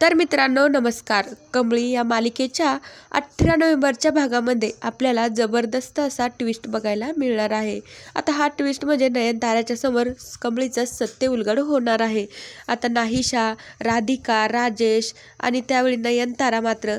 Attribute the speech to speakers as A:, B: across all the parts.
A: तर मित्रांनो नमस्कार. कमळी या मालिकेच्या अठरा नोव्हेंबरच्या भागामध्ये आपल्याला जबरदस्त असा ट्विस्ट बघायला मिळणार आहे. आता हा ट्विस्ट म्हणजे नयनताराच्या समोर कमळीचं सत्य उलगड होणार आहे. आता नाहीशा राधिका राजेश आणि त्यावेळी नयनतारा मात्र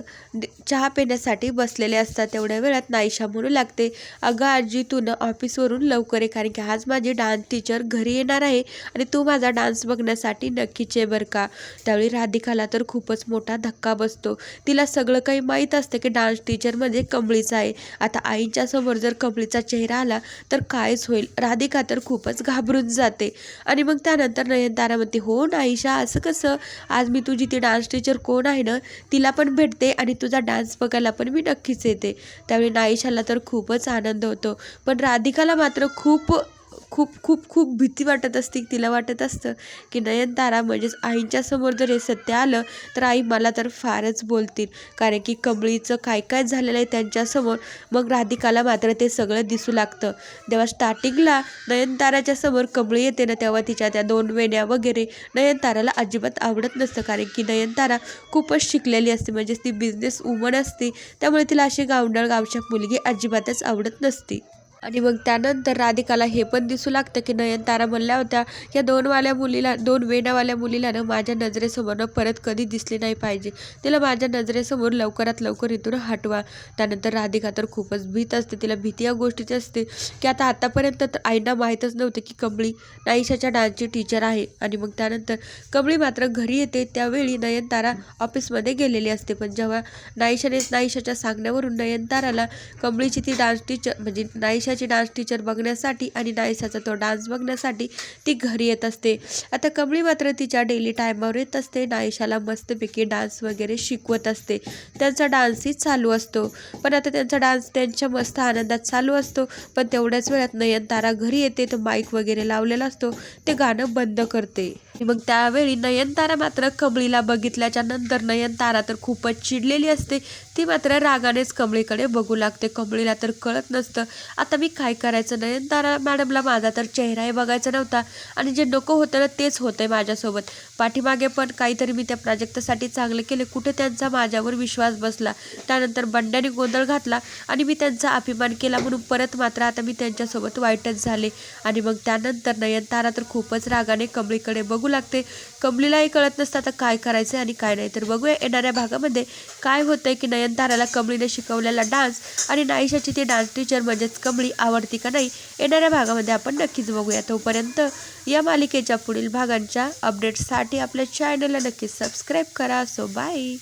A: चहा पिण्यासाठी बसलेले असतात. तेवढ्या वेळात नाहीशा म्हणू लागते अगं आजी तू ना ऑफिसवरून लवकर आहे कारण की आज माझी डान्स टीचर घरी येणार आहे आणि तू माझा डान्स बघण्यासाठी नक्कीच आहे बरं का? त्यावेळी राधिकाला तर खूपच मोठा धक्का बसतो. तिला सगळं काही माहीत असतं की डान्स टीचर म्हणजे कमळीचा आहे. आता आईच्या समोर जर कमळीचा चेहरा आला तर कायच होईल? राधिका तर खूपच घाबरून जाते. आणि मग त्यानंतर नयनतारा म्हणते हो नाईशा असं कसं? आज मी तुझी ती डान्स टीचर कोण आहे ना? तिला पण भेटते आणि तुझा डान्स बघायला पण मी नक्कीच येते. त्यावेळी नाईशाला तर खूपच आनंद होतो. पण राधिकाला मात्र खूप खूप खूप खूप भीती वाटत असते तिला वाटत असतं की नयनतारा म्हणजेच आईंच्या समोर जर हे सत्य आलं तर आई मला तर फारच बोलतील. कारण की कमळीचं काय काय झालेलं आहे त्यांच्यासमोर मग राधिकाला मात्र ते सगळं दिसू लागतं. तेव्हा स्टार्टिंगला नयनताराच्या समोर कमळी येते ना तेव्हा तिच्या त्या दोन वेण्या वगैरे नयनताराला अजिबात आवडत नसतं. कारण की नयनतारा खूपच शिकलेली असते म्हणजेच ती बिझनेस वुमन असते. त्यामुळे तिला अशी गावंडळ गावच्या मुलगी अजिबातच आवडत नसते. आणि मग त्यानंतर राधिकाला हे पण दिसू लागतं की नयनतारा म्हणल्या होत्या या दोनवाल्या मुलीला दोन वेणावाल्या मुलीला ना माझ्या नजरेसमोर ना परत कधी दिसली नाही पाहिजे. तिला माझ्या नजरेसमोर लवकरात लवकर इथून हटवा. त्यानंतर राधिका तर खूपच भीत असते. तिला भीती या गोष्टीची असते की आता आतापर्यंत तर आईना माहीतच नव्हतं की कमळी नाईशाच्या डान्सची टीचर आहे. आणि मग त्यानंतर कमळी मात्र घरी येते. त्यावेळी नयनतारा ऑफिसमध्ये गेलेली असते. पण जेव्हा नाईशाने नाईशाच्या सांगण्यावरून नयनताराला कमळीची ती डान्स टीचर म्हणजे नाईशा नायसाची डान्स टीचर बघण्यासाठी आणि नायसाचा तो डान्स बघण्यासाठी ती घरी येत असते. आता कमळी मात्र तिच्या डेली टायमावर येत असते. नाईशाला मस्तपैकी डान्स वगैरे शिकवत असते. त्यांचा डान्सही चालू असतो. पण आता त्यांचा डान्स त्यांच्या मस्त आनंदात चालू असतो. पण तेवढ्याच वेळात नयनतारा घरी येते. तो माईक वगैरे लावलेला असतो. ते गाणं बंद करते. मग त्यावेळी नयनतारा मात्र कमळीला बघितल्याच्या नंतर नयनतारा तर खूपच चिडलेली असते. ती मात्र रागानेच कमळीकडे बघू लागते. कमळीला तर कळत नसतं. आता मी काय करायचं? नयनतारा मॅडमला माझा तर चेहराही बघायचा नव्हता. आणि जे नको होतं ना तेच होतंय माझ्यासोबत. पाठीमागे पण काहीतरी मी त्या प्रोजेक्टसाठी चांगले केले. कुठे त्यांचा माझ्यावर विश्वास बसला? त्यानंतर बंड्याने गोंधळ घातला आणि मी त्यांचा अभिमान केला म्हणून परत मात्र आता मी त्यांच्यासोबत वाईटच झाले. आणि मग त्यानंतर नयनतारा तर खूपच रागाने कमळीकडे बघू लागते. कमलीलाही कळत नसतं आता काय करायचं आणि काय नाही. तर बघूया येणाऱ्या भागामध्ये काय होतंय की नयनताराला कमळीने शिकवलेला डान्स आणि नाईशाची ती डान्स टीचर म्हणजेच कमळी आवडती का नाही येणाऱ्या भागामध्ये आपण नक्कीच बघूया. तोपर्यंत या मालिकेच्या पुढील भागांच्या अपडेट्ससाठी आपल्या चॅनलला नक्कीच सबस्क्राईब करा. So bye